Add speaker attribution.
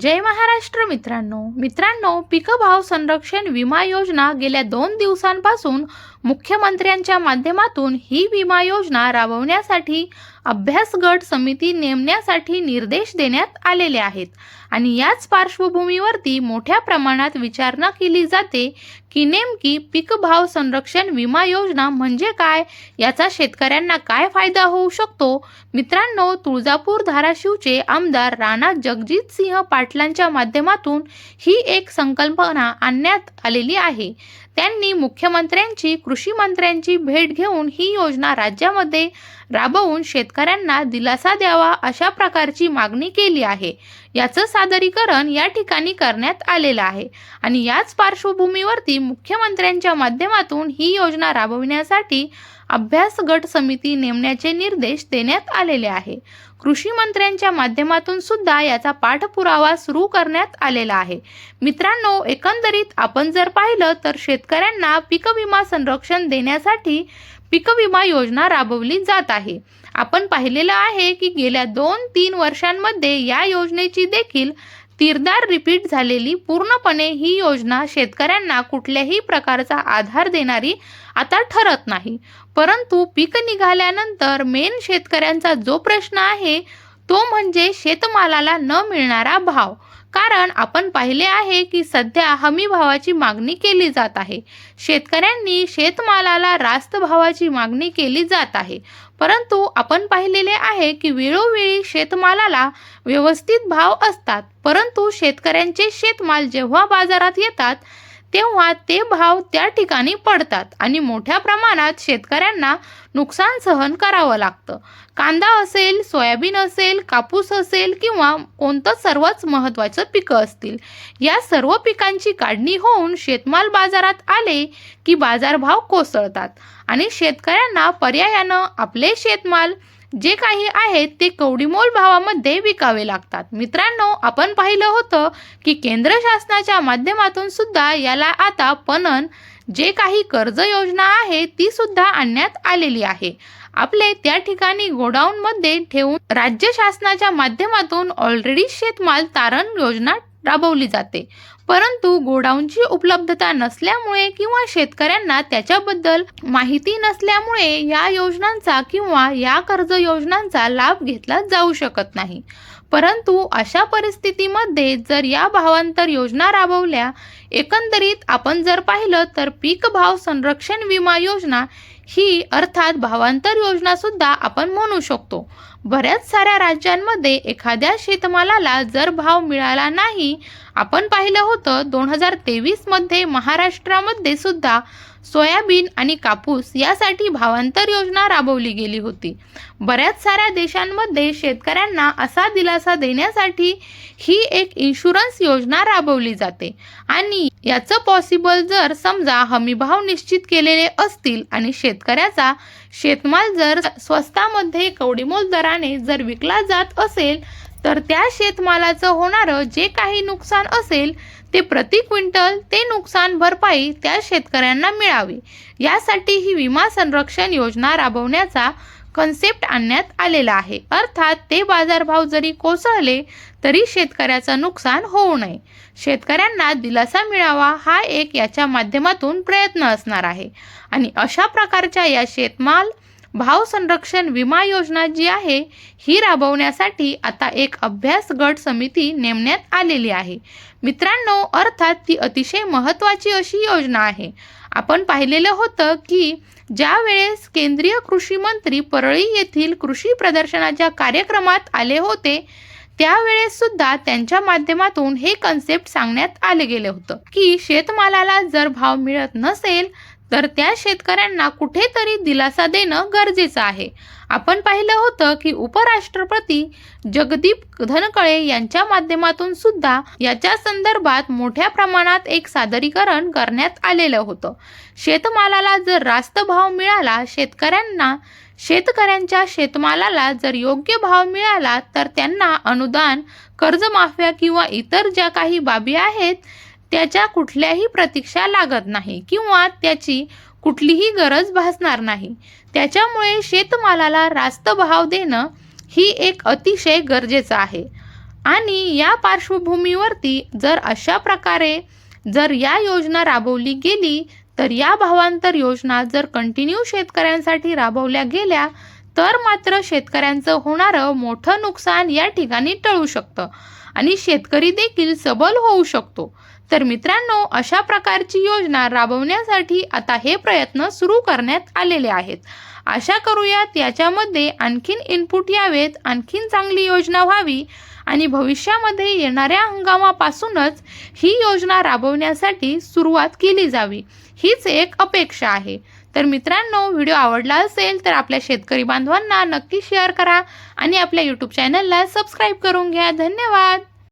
Speaker 1: जय महाराष्ट्र मित्रांनो. मित्रांनो पीक भाव संरक्षण विमा योजना गेल्या दोन दिवसांपासून मुख्यमंत्र्यांच्या माध्यमातून ही विमा योजना राबवण्यासाठी अभ्यास गट समिती नेमण्यासाठी निर्देश देण्यात आलेले आहेत. आणि याच पार्श्वभूमीवरती मोठ्या प्रमाणात विचारणा केली जाते की नेमकी पीक भाव संरक्षण विमा योजना म्हणजे काय? याचा शेतकऱ्यांना काय फायदा होऊ शकतो? मित्रांनो तुळजापूर धाराशिवचे आमदार राणा जगजित सिंह पाटलांच्या माध्यमातून ही एक संकल्पना आणण्यात आलेली आहे. त्यांनी मुख्यमंत्र्यांची कृषी मंत्र्यांची भेट घेऊन ही योजना राज्यामध्ये राबवून शेतकऱ्यांना दिलासा द्यावा अशा प्रकारची मागणी केली आहे. याचं सादरीकरण या ठिकाणी करण्यात आलेलं आहे आणि याच पार्श्वभूमीवरती मुख्यमंत्र्यांच्या माध्यमातून ही योजना राबविण्यासाठी अभ्यास गट समिती नेमण्याचे निर्देश देण्यात आलेले आहे. कृषी मंत्र्यांच्या माध्यमातून सुद्धा याचा पाठपुरावा सुरू करण्यात आलेला आहे. मित्रांनो एकंदरीत आपण जर पाहिलं तर शेतकऱ्यांना पीक विमा संरक्षण देण्यासाठी पीक विमा योजना राबवली जात आहे. आपण पाहिलेलं आहे की गेल्या दोन तीन वर्षांमध्ये या योजनेची देखील तीरदार रिपीट झालेली पूर्णपणे ही योजना शेतकऱ्यांना कुठल्याही प्रकारचा आधार देणारी आता ठरत नाही. परंतु पीक निघाल्यानंतर मेन शेतकऱ्यांचा जो प्रश्न आहे तो म्हणजे शेतमालाला न मिळणारा भाव. कारण आपण पाहिले आहे की सध्या हमी भावाची मागणी केली जात आहे. शेतकऱ्यांनी शेतमालाला रास्त भावाची मागणी केली जात आहे. परंतु आपण पाहिलेले आहे की वेळोवेळी शेतमालाला व्यवस्थित भाव असतात. परंतु शेतकऱ्यांचे शेतमाल जेव्हा बाजारात येतात तेव्हा ते भाव त्या ठिकाणी पडतात आणि मोठ्या प्रमाणात शेतकऱ्यांना नुकसान सहन करावं लागतं. कांदा असेल सोयाबीन असेल कापूस असेल किंवा कोणतं सर्वच महत्त्वाचं पिकं असतील या सर्व पिकांची काढणी होऊन शेतमाल बाजारात आले की बाजारभाव कोसळतात आणि शेतकऱ्यांना पर्यायानं आपले शेतमाल जे काही आहेत ते कवडीमोल भावामध्ये विकावे लागतात. मित्रांनो आपण पाहिलं होतं की केंद्र शासनाच्या माध्यमातून सुद्धा याला आता पणन जे काही कर्ज योजना आहे ती सुद्धा आणण्यात आलेली आहे. आपले त्या ठिकाणी गोडाऊनमध्ये ठेवून राज्य शासनाच्या माध्यमातून ऑलरेडी शेतमाल तारण योजना राबवली जाते. परंतु गोडाऊनची उपलब्धता नसल्यामुळे किंवा शेतकऱ्यांना त्याच्याबद्दल माहिती नसल्यामुळे या योजनांचा किंवा या कर्ज योजनांचा लाभ घेतला जाऊ शकत नाही. परंतु अशा परिस्थितीमध्ये जर या भावांतर योजना राबवल्या एकंदरीत आपण जर पाहिलं तर पीक भाव संरक्षण विमा योजना ही अर्थात भावांतर योजनासुद्धा आपण म्हणू शकतो. बऱ्याच साऱ्या राज्यांमध्ये एखाद्या शेतमालाला जर भाव मिळाला नाही आपण पाहिलं होतं दोन हजार तेवीसमध्ये महाराष्ट्रामध्ये सुद्धा सोयाबीन आणि कापूस यासाठी भावांतर योजना राबवली गेली होती. बऱ्याच साऱ्या देशांमध्ये शेतकऱ्यांना असा दिलासा देण्यासाठी ही एक इन्शुरन्स योजना राबवली जाते. आणि याचं पॉसिबल जर समजा हमीभाव निश्चित केलेले असतील आणि शेतकऱ्याचा शेतमाल जर स्वस्तामध्ये कवडीमोल दराने जर विकला जात असेल तर त्या शेतमालाचं होणारं जे काही नुकसान असेल ते प्रति क्विंटल ते नुकसान भरपाई त्या शेतकऱ्यांना मिळावी. यासाठी ही विमा संरक्षण योजना राबवण्याचा कन्सेप्ट आणण्यात आलेला आहे. अर्थात ते बाजारभाव जरी कोसळले तरी शेतकऱ्याचं नुकसान होऊ नये. शेतकऱ्यांना दिलासा मिळावा हा एक याच्या माध्यमातून प्रयत्न असणार आहे. आणि अशा प्रकारच्या या शेतमाल भाव संरक्षण विमा योजना जी आहे ही राबवण्यासाठी आता एक अभ्यास गट समिती नेमण्यात आलेली आहे. मित्रांनो अर्थात ती अतिशय महत्त्वाची अशी योजना आहे. आपण पाहिलेलं होतं की ज्या वेळेस केंद्रीय कृषी मंत्री परळी येथील कृषी प्रदर्शनाच्या कार्यक्रमात आले होते त्यावेळेस सुद्धा त्यांच्या माध्यमातून हे कन्सेप्ट सांगण्यात आले गेले होतं की शेतमालाला जर भाव मिळत नसेल तर त्या शेतकऱ्यांना कुठेतरी दिलासा देणं गरजेचं आहे. आपण पाहिलं होतं की उपराष्ट्रपती जगदीप धनकळे यांच्या माध्यमातून सुद्धा याच्या संदर्भात मोठ्या प्रमाणात एक सादरीकरण करण्यात आलेलं होतं. शेतमालाला जर रास्त भाव मिळाला शेतकऱ्यांना शेतकऱ्यांच्या शेतमालाला जर योग्य भाव मिळाला तर त्यांना अनुदान कर्जमाफ्या किंवा इतर ज्या काही बाबी आहेत त्याच्या कुठल्याही प्रतीक्षा लागत नाही किंवा त्याची कुठलीही गरज भासणार नाही. त्याच्यामुळे शेतमालाला रास्त भाव देणं ही एक अतिशय गरजेचं आहे. आणि या पार्श्वभूमीवरती जर अशा प्रकारे जर या योजना राबवली गेली तर या भावांतर योजना जर कंटिन्यू शेतकऱ्यांसाठी राबवल्या गेल्या तर मात्र शेतकऱ्यांचं होणारं मोठं नुकसान या ठिकाणी टळू शकतं. आणि शेतकरी देखील सबल होऊ शकतो. तर मित्रांनो अशा प्रकारची योजना राबवण्यासाठी आता हे प्रयत्न सुरू करण्यात आलेले आहेत. आशा करूयात याच्यामध्ये आणखीन इनपुट यावेत आणखीन चांगली योजना व्हावी आणि भविष्यामध्ये येणाऱ्या हंगामापासूनच ही योजना राबवण्यासाठी सुरुवात केली जावी हीच एक अपेक्षा आहे. तर मित्रांनो व्हिडिओ आवडला असेल तर आपल्या शेतकरी बांधवांना नक्की शेअर करा आणि आपल्या यूट्यूब चॅनलला सबस्क्राईब करून घ्या. धन्यवाद!